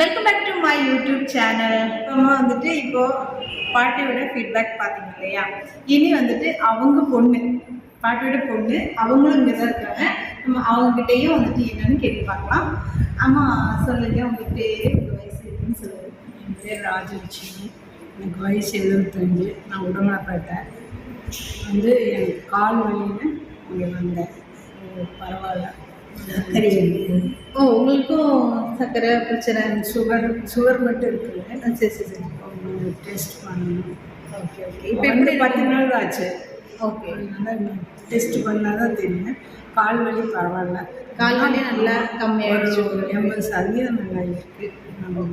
Welcome back to my YouTube channel நம்ம வந்துட்டு இப்போ பாட்டியோட ஃபீட்பேக் பார்த்தீங்க இல்லையா? இனி வந்துட்டு அவங்க பொண்ணு பாட்டியோட பொண்ணு அவங்களும் இங்கே தான் இருக்காங்க. நம்ம அவங்ககிட்டயும் வந்துட்டு என்னன்னு கேட்டு பார்க்கலாம். அம்மா சொல்லுங்க உங்க பேரு உங்க வயசு இருக்குன்னு சொல்லுங்க. என் பேர் ராஜலட்சுமி எனக்கு வயசு எழுபத்தஞ்சு நான் உடம்புலப்பேட்டை வந்து எனக்கு கால் வலின்னு இங்கே வந்தேன். பரவாயில்ல. இருக்கு ஓ உங்களுக்கும் சர்க்கரை பிரச்சனை சுகர் சுகர் மட்டும் இருக்குல்ல? ஆ, சரி சரி டெஸ்ட் பண்ணணும். ஓகே ஓகே இப்போ எப்படி பத்து நாள் ஆச்சு. ஓகே அதனால டெஸ்ட் பண்ணால் தான் தெரியும். கால் வலி பரவாயில்ல. கால் வலி நல்லா கம்மியாயிடுச்சு. ஒரு எண்பது சதவீதம் நல்லா இருக்கு. நம்ம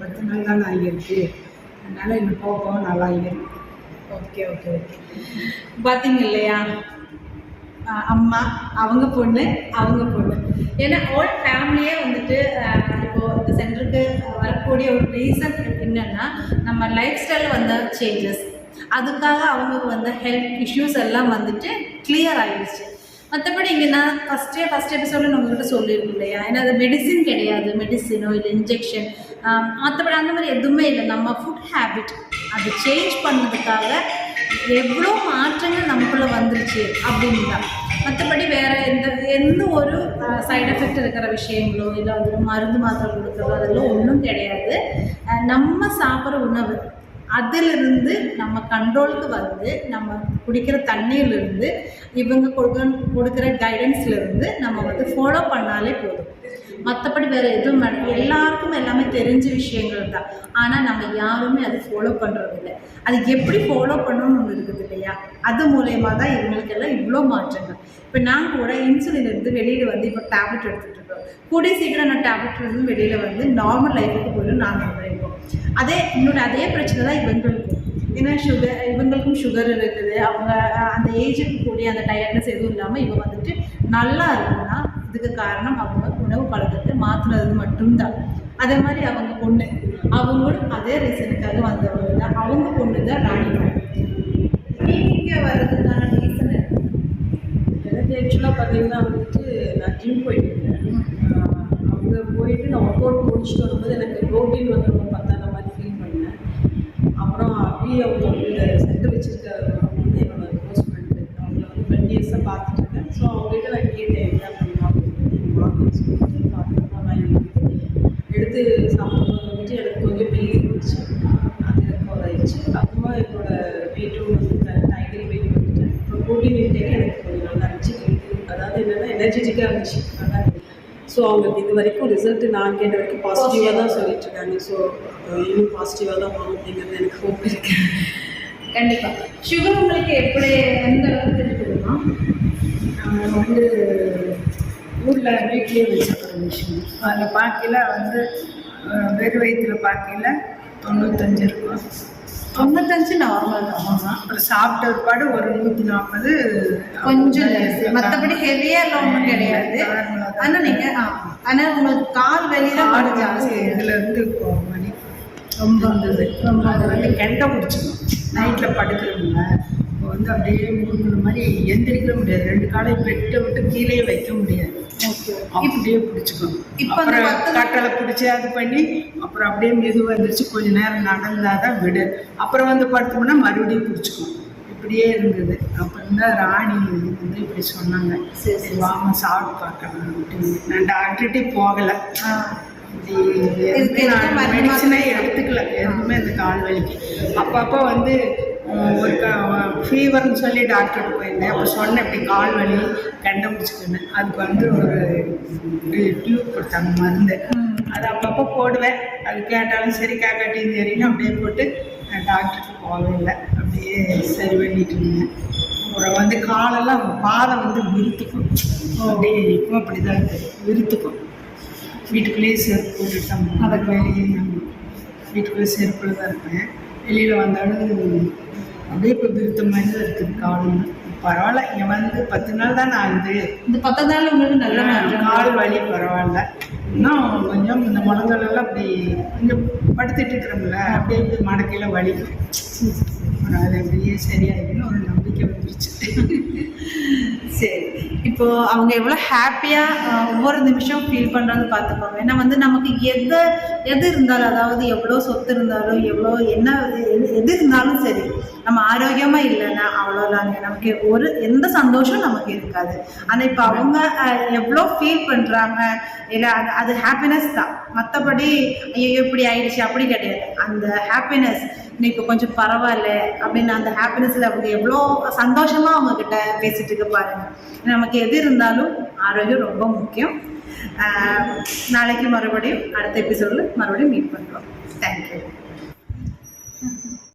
பத்து நாள் தான் ஆகியிருக்கு அதனால இன்னும் போக போக நல்லா இருக்கு. ஓகே ஓகே ஓகே பார்த்தீங்க இல்லையா? அம்மா அவங்க பொண்ணு அவங்க பொண்ணு. ஏன்னா ஓல் ஃபேமிலியே வந்துட்டு இப்போது இப்போ இந்த சென்டருக்கு வரக்கூடிய ஒரு ரீசன் என்னன்னா நம்ம லைஃப் ஸ்டைல் வந்த சேஞ்சஸ் அதுக்காக அவங்களுக்கு வந்த ஹெல்த் இஷ்யூஸ் எல்லாம் வந்துட்டு கிளியர் ஆகிடுச்சு மற்றபடி இங்கே நான் ஃபஸ்ட்டே ஃபஸ்ட் எபிசோடில் நம்மகிட்ட சொல்லியிருக்கோம் இல்லையா? ஏன்னா அது மெடிசின் கிடையாது. மெடிசினோ இல்லை இன்ஜெக்ஷன் மற்றபடி அந்த மாதிரி எதுவுமே இல்லை. நம்ம ஃபுட் ஹேபிட் அது சேஞ்ச் பண்ணதுக்காக எவ்வளோ மாற்றங்கள் நமக்குள்ளே வந்துருச்சு அப்படின்னு தான் மற்றபடி வேறு எந்த எந்த ஒரு சைடு எஃபெக்ட் இருக்கிற விஷயங்களோ இல்லை அது மருந்து மாத்திரை கொடுக்குறதோ அதெல்லாம் ஒன்றும் கிடையாது. நம்ம சாப்பிட்ற உணவு அதிலிருந்து நம்ம கண்ட்ரோலுக்கு வந்து நம்ம குடிக்கிற தண்ணியிலிருந்து இவங்க கொடுக்க கொடுக்குற கைடன்ஸ்லேருந்து நம்ம வந்து ஃபாலோ பண்ணாலே போதும். மற்றபடி வேறு எதுவும் வேணும். எல்லாருக்கும் எல்லாமே தெரிஞ்ச விஷயங்கள் தான். ஆனால் நம்ம யாருமே அதை ஃபாலோ பண்ணுறதில்ல அது எப்படி ஃபாலோ பண்ணணும்னு ஒன்று இருக்குது இல்லையா? அது மூலயமா தான் இவங்களுக்கெல்லாம் இவ்வளோ மாற்றங்கள். இப்போ நான் கூட இன்சுலின் இருந்து வெளியில் வந்து இப்போ டேப்லெட் எடுத்துகிட்டு இருக்கோம். கூடிய சீக்கிரம் நான் டேப்லெட் இருந்து வெளியில் வந்து நார்மல் லைஃபுக்கு போயிடும் நான் நினைப்போம்? அதே இன்னொரு அதே பிரச்சனை தான் இவங்களுக்கும். ஏன்னா சுகர் இவங்களுக்கும் சுகர் இருக்குது. அவங்க அந்த ஏஜுக்கு கூடிய அந்த டயர்ட்னஸ் எதுவும் இல்லாமல் இவங்க வந்துட்டு நல்லா இருக்குன்னா இதுக்கு காரணம் அவங்க உணவு பழக்கத்தை மாற்றுனது மட்டும்தான். அதே மாதிரி அவங்க பொண்ணு அவங்களும் அதே ரீசனுக்காக வந்தவங்க தான். அவங்க பொண்ணு தான் ராணி. நீங்கள் வர்றதுக்கான ரீசன் எனக்கு ஆக்சுவலாக பார்த்தீங்கன்னா வந்துட்டு நான் ஜிம் போயிட்டு இருக்கேன் அங்கே போயிட்டு நான் ஒர்க் அவுட் முடிச்சுட்டு வரும்போது எனக்கு ப்ரோட்டீன் வந்து ரொம்ப பத்தாத மாதிரி ஃபீல் பண்ணேன். அப்புறம் அப்படியே அவங்க இந்த சென்டர் வச்சுருக்க வந்து என்னோட க்ளோஸ் ஃப்ரெண்டு அவங்கள வந்து டுவெண்ட்டி இயர்ஸாக பார்த்துட்டு இருக்கேன். ஸோ அவங்ககிட்ட நான் கேட்டேன் என்ன பண்ணலாம் அப்படின்னு சொல்லிட்டு பார்த்தோம்னா நான் எடுத்து சாப்பிடும்போது வந்துட்டு எனக்கு கொஞ்சம் பெரிய இருந்துச்சு அது ரெக்கவர் ஆயிடுச்சு அப்புறமா என்னோட வெயிட்டும் வந்து டைகரி வெயிட் வந்துட்டு அப்புறம் ப்ரோட்டீன் இன்டேக் எனக்கு கொஞ்சம் நல்லா இருந்துச்சு அதாவது இருந்துச்சு நல்லா ஸோ அவங்களுக்கு இது வரைக்கும் ரிசல்ட் நான் கேட்ட வரைக்கும் பாசிட்டிவாக தான் சொல்லிட்டு இருக்காங்க ஸோ இன்னும் பாசிட்டிவாக தான் வரும் அப்படிங்கிறது எனக்கு ஹோப் இருக்கு. கண்டிப்பாக சுகர் உங்களுக்கு எப்படி எந்த அளவுக்கு வந்து ஊரில் வீட்லேயே வச்சுருக்கேன் மிஷின் அதில் பார்க்கையில வந்து வெறும் வயிற்றில் பார்க்கையில தொண்ணூத்தஞ்சு இருக்கும். தொண்ணூத்தஞ்சு நார்மல் ஆமாம் அப்புறம் சாப்பிட்ட பிற்பாடு ஒரு நூற்றி நாற்பது கொஞ்சம் மற்றபடி ஹெவியாக ஒன்றும் கிடையாது. ஆனால் நீங்கள் ஆனால் உங்களுக்கு கால் வெளியில மாடு ஜாஸ்தி. இதில் இருந்து இப்போ மணி ரொம்ப வந்தது. ரொம்ப அதை வந்து கெண்ட பிடிச்சிக்கணும் நைட்டில் படுக்கிறவங்க இப்போ வந்து அப்படியே முழுங்கிற மாதிரி எந்திரிக்க முடியாது. ரெண்டு காலையும் பெட்டை விட்டு கீழே வைக்க முடியாது. அப்படியே பிடிச்சிக்கணும். இப்ப கட்டளை பிடிச்சி அது பண்ணி அப்புறம் அப்படியே மெது வந்துருச்சு. கொஞ்ச நேரம் நடந்தாதான் விடு. அப்புறம் வந்து படுத்தோம்னா மறுபடியும் பிடிச்சிக்கும் இப்படியே இருந்தது. அப்புறம் தான் ராணி வந்து இப்படி சொன்னாங்க. சரி, வாங்க சாப்பிட்டு பார்க்கலாம். அப்படின்னு. நான் டாக்டர்கிட்டே போகலை? எடுத்துக்கல. எதுவுமே இந்த கால் வலிக்கு. அப்பப்போ வந்து அஹ், ஒரு ஃபீவர்னு சொல்லி டாக்டர்கிட்ட போயிருந்தேன். அப்போ சொன்னேன் இப்படி கால் வலி கண்ட முடிச்சுக்கின்னு அதுக்கு வந்து ஒரு டியூப் கொடுத்தாங்க மருந்து. அது அப்பப்போ போடுவேன். அது கேட்டாலும் சரி கேட்காட்டியும் சரின்னு அப்படியே போட்டு நான் டாக்டருக்கு போகவே இல்லை. அப்படியே சரி பண்ணிட்டு இருந்தேன். அப்புறம் வந்து காலெல்லாம் பாதம் வந்து விருத்துக்கும். அப்படியே இப்போ அப்படி தான் இருக்குது விருத்துக்கும். வீட்டுக்குள்ளேயே செருப்பு போட்டுட்டோம் அதுக்கு வெளியே நான் செருப்பில் தான் இருப்பேன். வெளியில் வந்தாலும் அப்படியே இப்போ விருத்த மாதிரி தான் இருக்குது காலம். பரவாயில்ல. இங்கே வந்து பத்து நாள் தான் ஆகுது. இந்த பத்து நாள் உங்களுக்கு நல்ல கால் வலி பரவாயில்ல. இன்னும் கொஞ்சம் இந்த முழங்காலெல்லாம் அப்படி கொஞ்சம் படுத்துட்டு இருக்கிறோம்ல அப்படியே இப்படி மடக்கையில் அப்புறம் அது அப்படியே சரியாயிடுன்னு ஒரு நம்பிக்கை. வந்துருச்சு சரி. இப்போ அவங்க எவ்வளோ ஹாப்பியாக ஒவ்வொரு நிமிஷம் ஃபீல் பண்ணுறது பார்த்துக்கோங்க. ஏன்னா வந்து நமக்கு எது எது இருந்தாலும் அதாவது எவ்வளோ சொத்து இருந்தாலும் எவ்வளோ என்ன எது இருந்தாலும் சரி நம்ம ஆரோக்கியமாக இல்லைன்னா அவ்வளோதாங்க நமக்கு ஒரு எந்த சந்தோஷம் நமக்கு இருக்காது. ஆனால் இப்போ அவங்க எவ்வளோ ஃபீல் பண்ணுறாங்க இல்லை அது அது ஹாப்பினஸ் தான். மற்றபடி ஐயோ இப்படி ஆயிடுச்சு அப்படி கிடையாது. அந்த ஹாப்பினஸ் இன்னைக்கு கொஞ்சம் பரவாயில்ல அப்படின்னு அந்த ஹாப்பினஸில் அவங்க எவ்வளோ சந்தோஷமாக அவங்க கிட்ட பேசிட்டு இருக்க பாருங்க. நமக்கு எது இருந்தாலும் ஆரோக்கியம் ரொம்ப முக்கியம். நாளைக்கு மறுபடியும் அடுத்த எபிசோடில் மறுபடியும் மீட் பண்ணுறோம் தேங்க்யூ